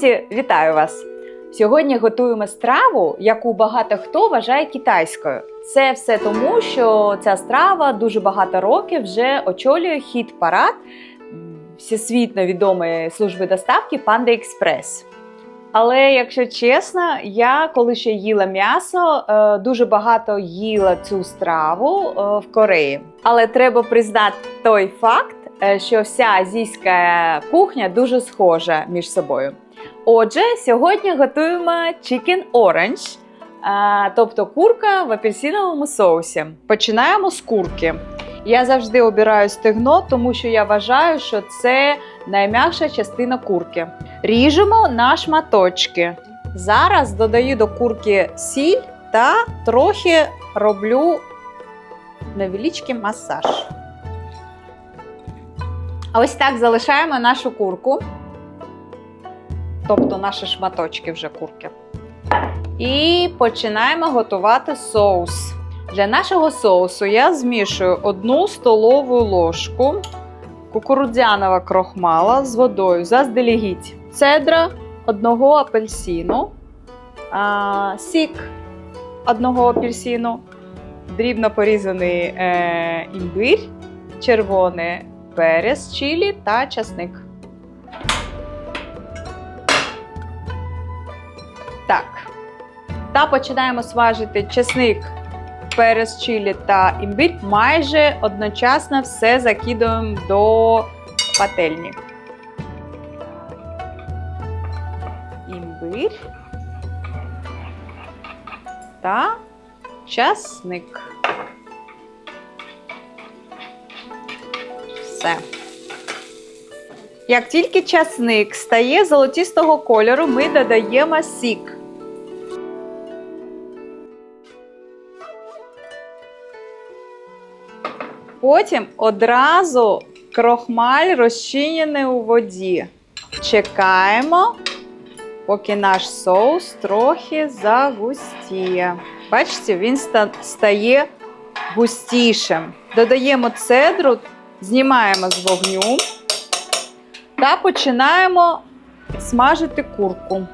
Друзі, вітаю вас! Сьогодні готуємо страву, яку багато хто вважає китайською. Це все тому, що ця страва дуже багато років вже очолює хіт парад всесвітньо відомої служби доставки Panda Express. Але якщо чесно, я коли ще їла м'ясо, е, дуже багато їла цю страву е, в Кореї. Але треба признати той факт, е, що вся азійська кухня дуже схожа між собою. Отже, сьогодні готуємо chicken orange, тобто курка в апельсиновому соусі. Починаємо з курки. Я завжди обираю стегно, тому що я вважаю, що це найм'якша частина курки. Ріжемо на шматочки. Зараз додаю до курки сіль та трохи роблю невеличкий масаж. Ось так залишаємо нашу курку, тобто наші шматочки вже курки. І починаємо готувати соус. Для нашого соусу я змішую одну столову ложку кукурудзяного крохмала з водою заздалегідь, цедра одного апельсину, а, сік одного апельсину, дрібно порізаний е, імбир, червоний перець, чилі та часник. Так. Та починаємо смажити чесник, перець, чилі та імбир. Майже одночасно все закидуємо до пательні. Імбир та часник. Все. Як тільки часник стає золотистого кольору, ми додаємо сік. Потім одразу крохмаль розчинений у воді. Чекаємо, поки наш соус трохи загустіє. Бачите, він стає густішим. Додаємо цедру, знімаємо з вогню та починаємо смажити курку.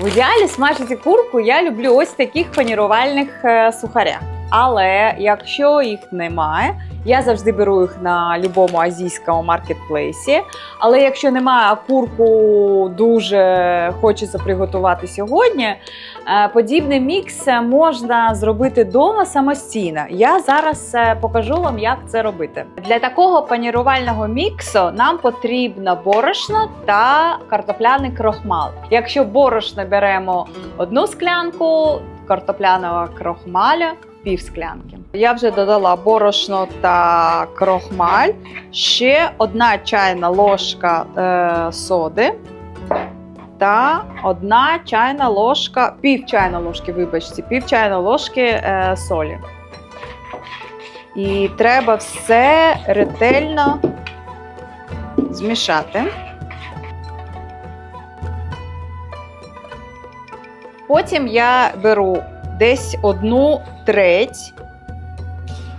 В ідеалі смажити курку я люблю ось таких панірувальних е, сухарях. Але якщо їх немає, я завжди беру їх на будь-якому азійському маркетплейсі. Але якщо немає, курку дуже хочеться приготувати сьогодні, е, подібний мікс можна зробити вдома самостійно. Я зараз е, покажу вам, як це робити. Для такого панірувального міксу нам потрібно борошно та картопляний крохмал. Якщо борошно беремо одну склянку, картопляного крохмаля пів склянки. Я вже додала борошно та крохмаль, ще одна чайна ложка е, соди та одна чайна ложка, пів чайної ложки, вибачте, пів чайної ложки е, солі. І треба все ретельно змішати. Потім я беру десь одну треть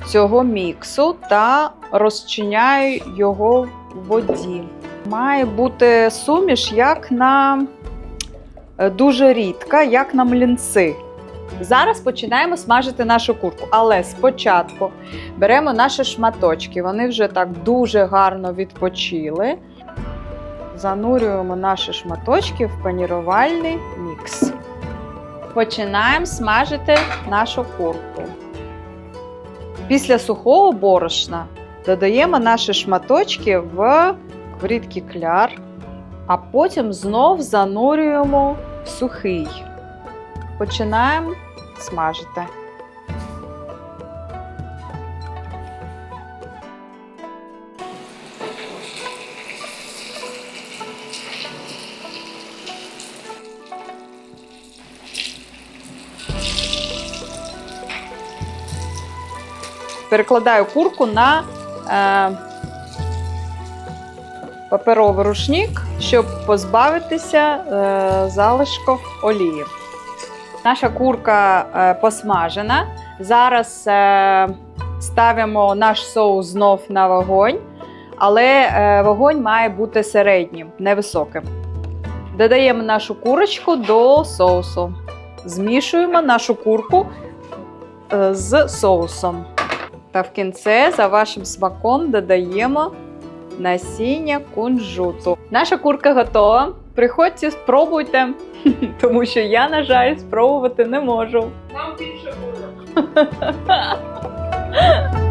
цього міксу та розчиняю його в воді. Має бути суміш як на е, дуже рідка, як на млінці. Зараз починаємо смажити нашу курку, але спочатку беремо наші шматочки. Вони вже так дуже гарно відпочили. Занурюємо наші шматочки в панірувальний мікс. Починаємо смажити нашу курку. Після сухого борошна додаємо наші шматочки в рідкий кляр, а потім знов занурюємо в сухий. Починаємо смажити. Перекладаю курку на е, паперовий рушник, щоб позбавитися е, залишків олії. Наша курка е, посмажена. Зараз е, ставимо наш соус знов на вогонь, але е, вогонь має бути середнім, невисоким. Додаємо нашу курочку до соусу. Змішуємо нашу курку е, з соусом. Та в кінці за вашим смаком додаємо насіння кунжуту. Наша курка готова. Приходьте, спробуйте, тому що я, на жаль, спробувати не можу. Нам більше буде.